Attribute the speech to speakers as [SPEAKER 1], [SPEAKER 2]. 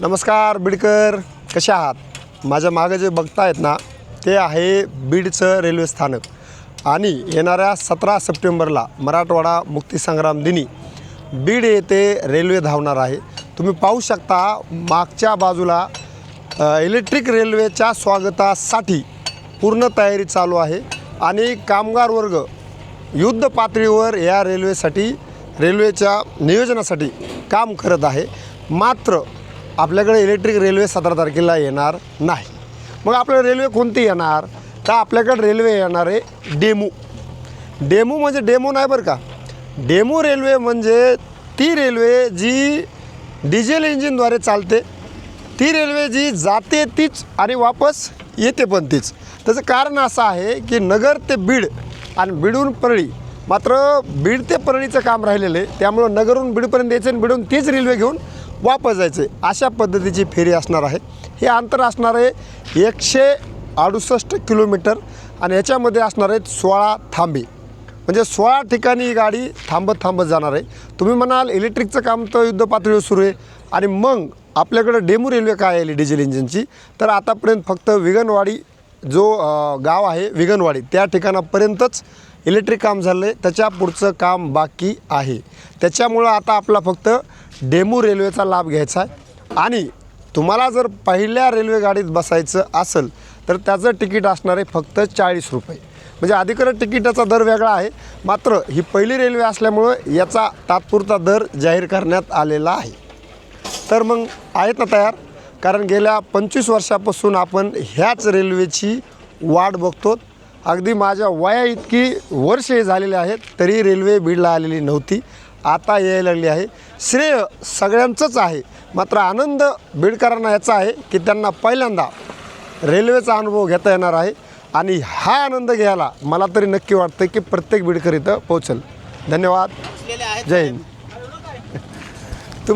[SPEAKER 1] नमस्कार बिडकर. कसे आहात? माझ्या मागं जे बघतायत ना ते आहे बीडचं रेल्वे स्थानक. आणि येणाऱ्या सतरा सप्टेंबरला मराठवाडा मुक्तीसंग्राम दिनी बीड येथे रेल्वे धावणार आहे. तुम्ही पाहू शकता मागच्या बाजूला इलेक्ट्रिक रेल्वेच्या स्वागतासाठी पूर्ण तयारी चालू आहे. आणि कामगार वर्ग युद्ध पातळीवर या रेल्वेसाठी रेल्वेच्या नियोजनासाठी काम करत आहे. मात्र आपल्याकडे इलेक्ट्रिक रेल्वे सतरा तारखेला येणार नाही. मग आपल्याला रेल्वे कोणती येणार? तर आपल्याकडे रेल्वे येणार आहे डेमू. डेमू म्हणजे डेमो नाही बरं का? डेमो रेल्वे म्हणजे ती रेल्वे जी डिझेल इंजिनद्वारे चालते. ती रेल्वे जी जाते तीच आणि वापस येते पण तीच. त्याचं कारण असं आहे की नगर ते बीड आणि बीडहून परळी मात्र बीड ते परळीचं काम राहिलेलं आहे. त्यामुळं नगरहून बीडपर्यंत यायचं आणि बीडहून तीच रेल्वे घेऊन वापस जायचं अशा पद्धतीची फेरी असणार आहे. हे अंतर असणार आहे एकशे अडुसष्ट किलोमीटर आणि याच्यामध्ये असणार आहेत सोळा थांबे. म्हणजे सोळा ठिकाणी ही गाडी थांबत थांबत जाणार आहे. तुम्ही म्हणाल इलेक्ट्रिकचं काम तर युद्ध पातळीवर सुरू आहे. आणि मग आपल्याकडे डेमू रेल्वे काय आली डिझेल इंजिनची तर आतापर्यंत फक्त विगनवाडी जो गाव आहे विगनवाडी त्या ठिकाणापर्यंतच इलेक्ट्रिक काम झालं आहे त्याच्या पुढचं काम बाकी आहे. त्याच्यामुळं आता आपला फक्त डेमू रेल्वेचा लाभ घ्यायचा आहे. आणि तुम्हाला जर पहिल्या रेल्वे गाडीत बसायचं असेल तर त्याचं तिकीट असणार आहे फक्त चाळीस रुपये. म्हणजे अधिकृत तिकिटाचा दर वेगळा आहे मात्र ही पहिली रेल्वे असल्यामुळं याचा तात्पुरता दर जाहीर करण्यात आलेला आहे. तर मग आहेत ना तयार? कारण गेल्या पंचवीस वर्षापासून आपण ह्याच रेल्वेची वाट बघतो अगदी माझ्या वया इतकी वर्षे झालेली आहेत तरी रेल्वे बीडला आलेली नव्हती. आता यायला लागली आहे. श्रेय सगळ्यांचंच आहे. मात्र आनंद बीडकरांना याचा आहे की त्यांना पहिल्यांदा रेल्वेचा अनुभव घेता येणार आहे. आणि हा आनंद घ्यायला मला तरी नक्की वाटतं की प्रत्येक बीडकर इथं पोहोचेल. धन्यवाद. जय हिंद.